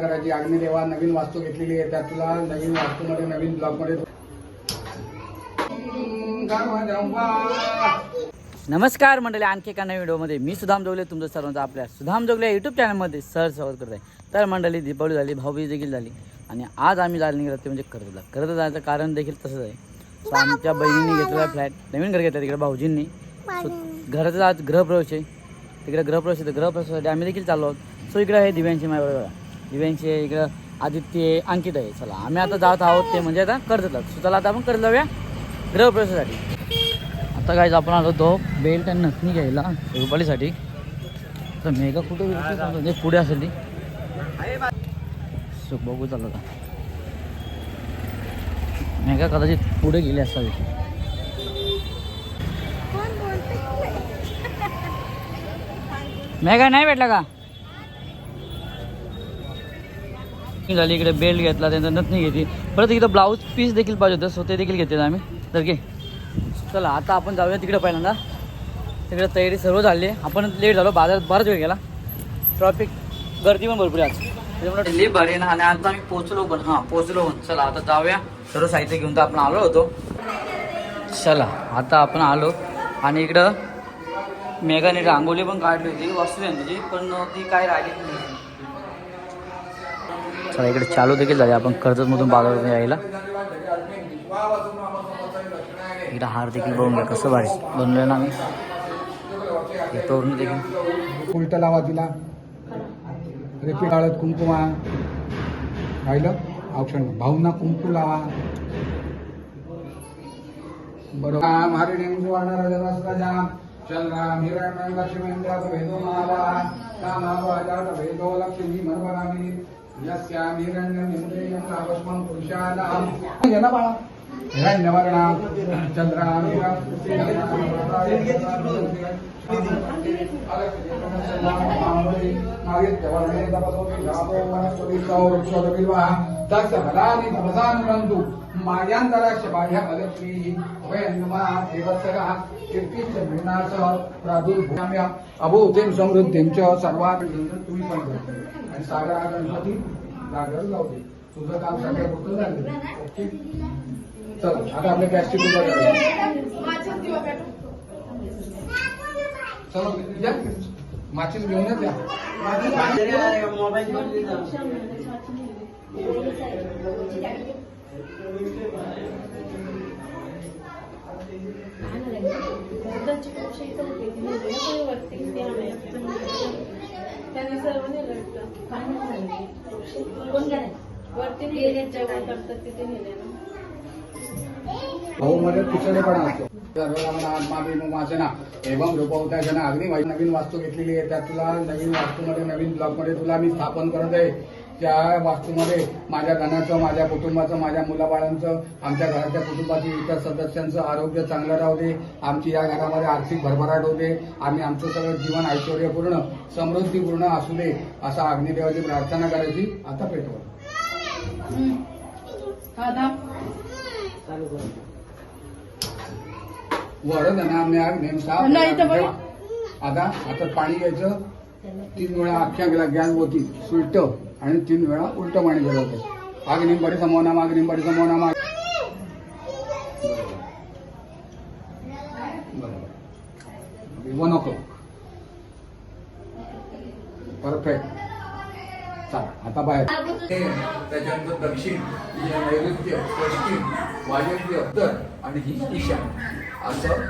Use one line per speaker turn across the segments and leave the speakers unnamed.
करायची अग्निदेवा नवीन वास्तू घेतलेली आहे. त्यात तुला नवीन वास्तूमध्ये नवीन ब्लॉकमध्ये
नमस्कार मंडळी आणखी एका नवीन व्हिडिओमध्ये मी सुधाम जोगले तुमचं सर्वांचं आपल्या सुधाम जोगले युट्यूब चॅनलमध्ये सर स्वागत करत आहे तर मंडळी दीपावली झाली भाऊबीज देखील झाली आणि आज आम्ही जायला निघालो ते म्हणजे कर्जतला. कर्जत जायचं कारण देखील तसंच आहे. सो आमच्या बहिणीने घेतलेला फ्लॅट नवीन घर घेतलं तिकडे भाऊजींनी. सो घराचं आज गृहप्रवेश आहे. तिकडे ग्रहप्रवेश येतो ग्रहप्रवेशासाठी आम्ही देखील चाललो आहोत. सो इकडे आहे दिव्यांशी माय बघा दिव्यांशी आहे इकडं आदित्य आहे, अंकित आहे. चला आम्ही आता जात आहोत ते म्हणजे आता कर्जतला. सो चला आता आपण कर्ज जाऊया ग्रहप्रवेशासाठी. आता काय आपण आलो तो बेल्ट आणि नथनी घ्यायला रुपालीसाठी. तर मेगा कुठे म्हणजे पुढे असेल ती. सो बघू चालू आता. मेगा कदाचित पुढे गेली असावी. मेगा नाही भेटला का? झाली इकडे बेल्ट घेतला त्यांचा नथनी घेतली. परत इकडं ब्लाऊज पीस देखील पाहिजे होतं सो ते देखील घेतले आम्ही. तर घे. चला आता आपण जाऊया तिकडे पहिल्यांदा. तिकडे तयारी सर्व झाली. आपण लेट झालो बाजारात बराच वेळ गेला. ट्रॉफिक गर्दी पण भरपूर आहे आज. त्याच्यामुळे लई भारी ना आणि आता आम्ही पोचलो पण हां पोचलो पण. चला आता जाऊया. सर्व साहित्य घेऊन तर आपण आलो होतो. चला आता आपण आलो. आणि इकडं मेघाने रांगोली पण काढली होती वास्तुशांतीची पण ती काय राहिली नाही. चला इकडे चालू देखील झाले आपण कर्जतमधून बाजारात यायला. इकडे हार देखील बघून घ्या कसं भारी बनवलं ना आम्ही. तोरण देखील.
उलट लावा तिला. रिपीट हळद कुंकुमा राहिलं? औक्षण भाऊंना कुंकू लावा. बरोबर. हरिणीं सुवर्णरजतस्रजां चंद्रां हिरण्यं लक्ष्मीन्द्रात भेदो कामावाजात वेदो लक्ष्मी मनवरामी यस्यां हिरण्यं निमदेयं तावस्मं पुरुषाणां जनबाळा हिरण्यवर्णां चंद्रां मायांतराक्ष बाह्य फलश्री वयन्मा देवत्सगः कीर्तीश्च च सर्वात तुम्ही पण आणि सागरा गणपती जागर तुझं काम सगळ्या होतं झालं. ओके? चला आता आपल्या गॅसची पूजा करायची चला या माचीस घेऊन या
त्यांनी करतात तिथे नेले ना
भाऊ मध्ये पिछडेपणा असतो. आत्मा एवं रूपवता जन अग्नी वायू नवीन वास्तू घेतलेली आहे. त्यात तुला नवीन वास्तूमध्ये नवीन ब्लॉकमध्ये तुला मी स्थापन करत आहे त्या वास्तूमध्ये माझ्या घराचं माझ्या कुटुंबाचं माझ्या मुलाबाळांचं आमच्या घराच्या कुटुंबातील इतर सदस्यांचं आरोग्य चांगलं राहू दे. आमची या घरामध्ये आर्थिक भरभराट होते आम्ही आमचं सगळं जीवन ऐश्वर्यपूर्ण समृद्धीपूर्ण असू दे असा अग्निदेवाची प्रार्थना करायची आता पेटवा वरदनाम्या नेमसा
नाही तर बघा.
आता आता पाणी घ्यायचं. तीन वेळा अख्ख्या गेला गॅस होती सुलट आणि तीन वेळा उलट पाणी गेलं होतं. आग निंबाडी समोना माग निंबाडी समोना माग वन ओ क्लॉक परफेक्ट. चला आता बाहेर. त्याच्यानंतर दक्षिण नैऋत्य पश्चिम वायव्य उत्तर आणि ही ईशा असं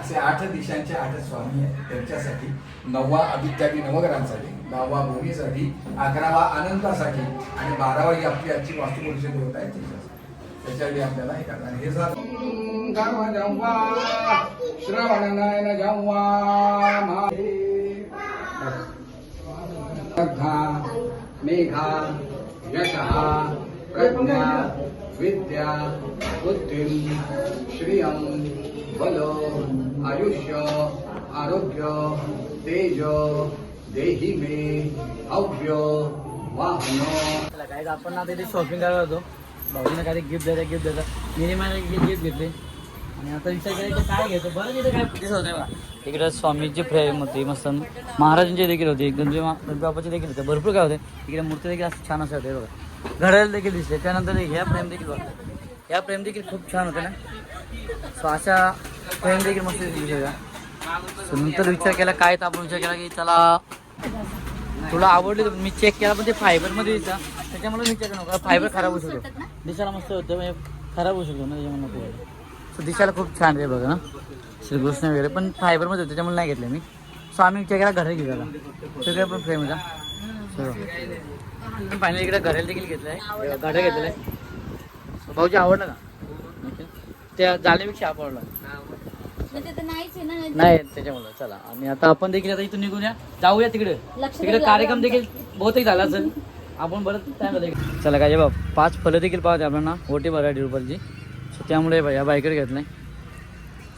असे आठ दिशांचे आठ स्वामी आहेत. त्यांच्यासाठी नववा आदित्यादी नवग्रहांसाठी दहावा भूमीसाठी अकरावा आनंदासाठी आणि बारावा ही आपली आजची वास्तुपुरुष होत आहे त्याच्यासाठी. आपल्याला हे करणार. हे झालं. श्रवण नयन जेव्हा मेघा यश प्रज्ञा विद्या बुद्धिं श्रियम बल आयुष्य आरोग्य तेज देही मे अव्य वाहन।
चला काय आपण आता इथे शॉपिंग करायला होतो भाऊजीने काय गिफ्ट द्यायचं गिफ्ट द्यायचं. मी मला गिफ्ट घेतले. आणि आता विचार करायचं काय घ्यायचं? बरं तिथे काय दिसत होते बघा. इकडं स्वामीची फ्रेम होती मस्त. महाराजांची देखील होती गणपती मा- देखील होते. भरपूर काय होते. इकडे मूर्ती देखील असं छान असं होते बघा. घड्याळ देखील दिसते त्यानंतर ह्या फ्रेम देखील बघा. ह्या फ्रेम देखील खूप छान होते ना. सो अशा फ्रेम देखील मस्त दिसते सो नंतर विचार केला काय तर आपण विचार केला की चला तुला आवडले तर मी चेक केला पण ते फायबरमध्ये दिसा त्याच्यामुळे विचार चेक फायबर खराब होऊ शकतो. दिसायला मस्त होतं म्हणजे खराब होऊ शकतो ना त्याच्यामुळे नको दिसायला खूप छान आहे बघा ना. श्रीकृष्ण वगैरे. पण फायबरमध्ये होतं त्याच्यामुळे नाही घेतलं मी. सो आम्ही विचार केला घरी घेऊया सगळे पण फ्रेम होता सो. फायनली इकडे घरेल देखील घेतलं आहे आहे. सो भाऊजी आवडलं का? त्या जाळीपेक्षा आवडला.
म्हणजे
नाही त्याच्यामुळे. चला आणि आता आपण देखील आता इथून निघूया जाऊया तिकडे. तिकडे कार्यक्रम देखील बहुतेक झाला असेल. आपण बरं टाइम चला काय बाब पाच फलं देखील पाहते आपल्याला ओटी भरा रुपयाची सो त्यामुळे या बायकर घेत नाही.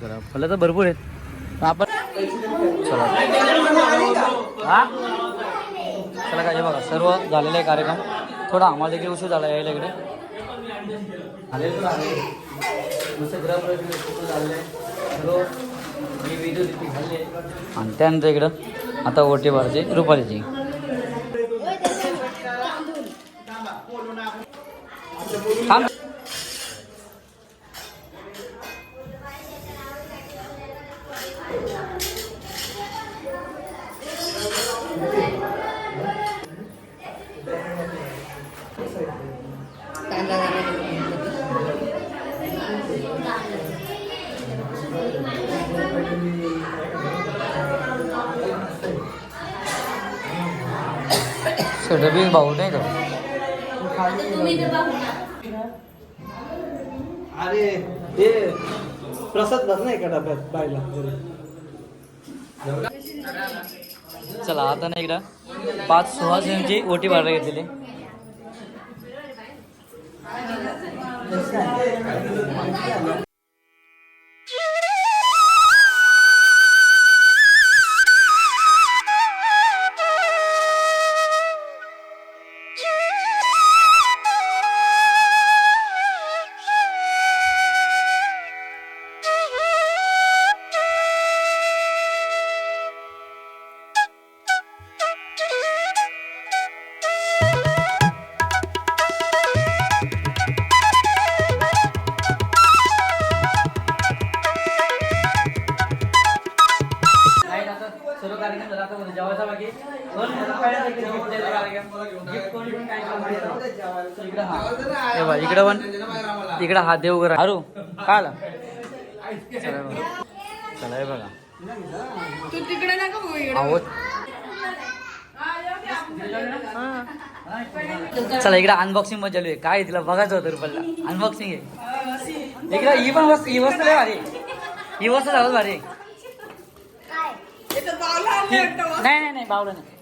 चला. फलं तर भरपूर आहेत. पण आपण चला. हा? चला काय बघा सर्व झालेलं आहे कार्यक्रम. थोडा आम्हाला देखील उशीर झाला यायला इकडे. आलेलं मस्त झालेलं आहे आणि त्यानंतर इकडं आता ओटी भरायची रुपालीची. थांब. डबी भाऊ नाही
ना
अरे हे प्रसाद भर नाही का डब्यात बायला
चला आता ना इकडं. पाच सुहासिनीची ओटी भरायला घेतलेली. इकडं पण इकडं हा देवघर आहे. अरू काय आला चला बघा. चला हे बघा. आहोत. चला इकडे अनबॉक्सिंगमध्ये चालू आहे काय तिला बघायचं होतं रुपयाला. अनबॉक्सिंग आहे. इकडे ही पण वस्तू ही वस्तू भारी. ही वस्तू झालं भारी. नाही नाही नाही बावलं नाही.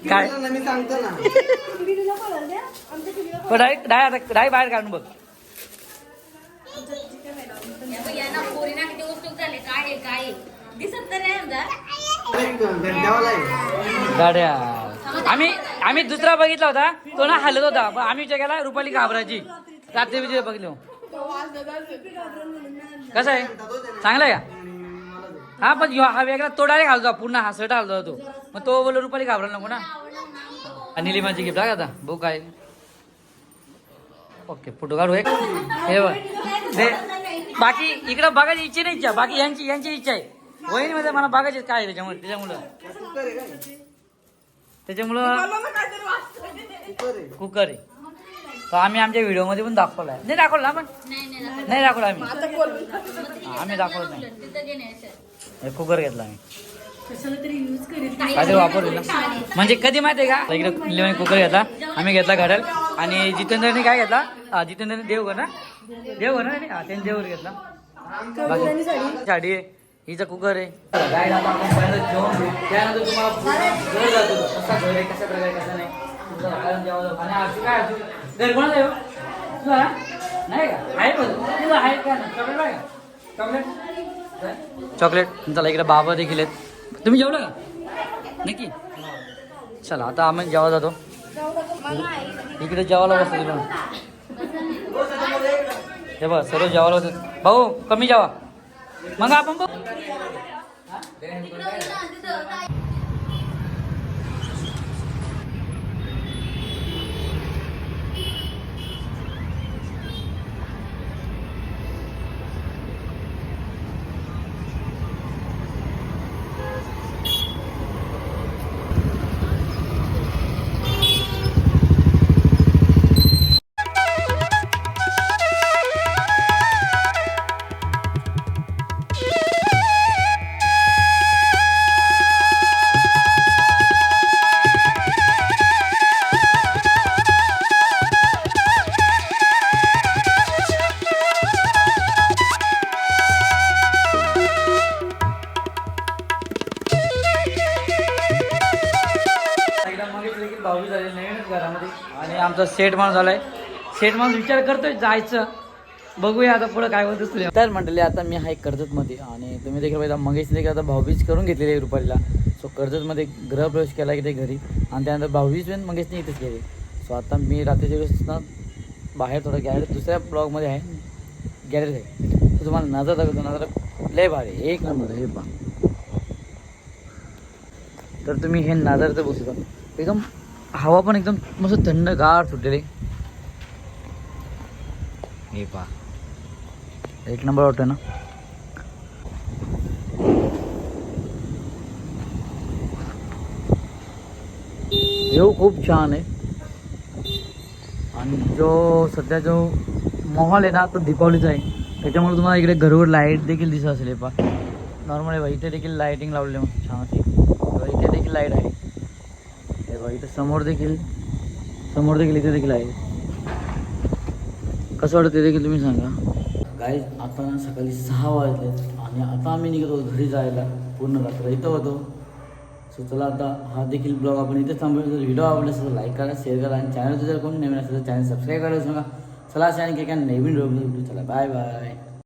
काय
मी सांगतो ना.
डायरेक्ट डायरेक्ट डायरेक्ट बाहेर काढून बघ. गाड्या. आम्ही आम्ही दुसरा बघितला होता. तो ना हलत होता. पण आम्ही विचार केला रुपाली घाबराची रात्री विजय बघलो कसं आहे? चांगला आहे का? हा पण ह्यो हा वेगळा तो डायरेक्ट हलतो पूर्ण हा सट हलतो तो. मग तो बोललो रुपाली घाबरायला नको ना. आणि निलिमाची गिफ्ट आहे का आता. भाऊ काय. ओके फोटो काढू एक. हे बाकी इकडं बघायची इच्छा नाही इच्छा. बाकी यांची यांची इच्छा आहे. वहिनीमध्ये मला बघायची काय आहे त्याच्यामुळे. त्याच्यामुळं. त्याच्यामुळं कुकर आहे. तो आम्ही आमच्या व्हिडिओमध्ये पण दाखवला आहे नाही दाखवलं ना पण
नाही नाही दाखवलं.
नाही दाखवलं आम्ही. आम्ही दाखवलं नाही. हे कुकर घेतला आम्ही.
काही
काहीतरी वापरले ना? म्हणजे कधी माहिती आहे का? इकडे लिव्हन कुकर घेतला. आम्ही घेतला घडल आणि जितेंद्रने काय घेतला? हा, जितेंद्रने देवघर ना? देवघर ना? हा त्याने देवघर घेतला. साडी? आहे. हिचा कुकर आहे. जेवण. त्यानंतर तुम्हाला कसा घर आहे? कशा प्रकारे कसा नाही? आहे नाही का आहे पण आहे का चॉकलेट आहे का चॉकलेट चॉकलेट चला इकडे बाबा देखील आहेत. तुम्ही जेवलं का? नक्की. चला आता आम्ही जेवा जातो. इकडे जेवायला बसतो हे बघ सर्व जेवायला होतं भाऊ कमी जेवा. मग आपण आमचा सेट माणूस झालाय सेट माणूस विचार करतोय जायचं. बघूया आता पुढं काय होत तुला तर म्हटले आता मी आहे कर्जतमध्ये आणि तुम्ही देखील पाहिजे मंगेश देखील आता भाऊबीज करून घेतलेली आहे रुपालीला. सो कर्जतमध्ये गृहप्रवेश केला की ते घरी आणि त्यानंतर भाऊबीज पण मंगेशने इथेच केली. सो आता मी रात्रीच्या वेळेस ना बाहेर थोडं गॅलरी दुसऱ्या ब्लॉगमध्ये आहे. गॅलरीत आहे. तुम्हाला नजर दाखवतो नजर लय भारी एक नंबर हे बा तर तुम्ही हे नाजार तर बसू शकता. एकदम हवा पण एकदम मस्त थंडगार सुटलेली. हे पहा. एक नंबर वाटतं ना. व्ह्यू खूप छान आहे. आणि जो सध्या जो माहोल आहे ना तो दीपावलीचा आहे. त्याच्यामुळे तुम्हाला इकडे घरवर लाइट देखील दिसत असेल पा पहा. नॉर्मल आहे बा इथे देखील लाईटिंग लावले छान होती. इथे देखील लाइट आहे. बघा इथं समोर देखील समोर देखील इथे देखील आहे. कसं वाटतं ते देखील तुम्ही सांगा. गाय आता सकाळी सहा वाजले आणि आता आम्ही निघत होतो घरी जायला. पूर्ण रात्र इथं होतो. सो चला आता हा देखील ब्लॉग आपण इथेच थांबवतो जर व्हिडिओ आवडला असेल तर लाईक करा शेअर करा आणि चॅनलचं जर कोणी नवीन असेल तर चॅनल सबस्क्राईब करायला सांगा चला असे आणखी एका नवीन रोग चला बाय बाय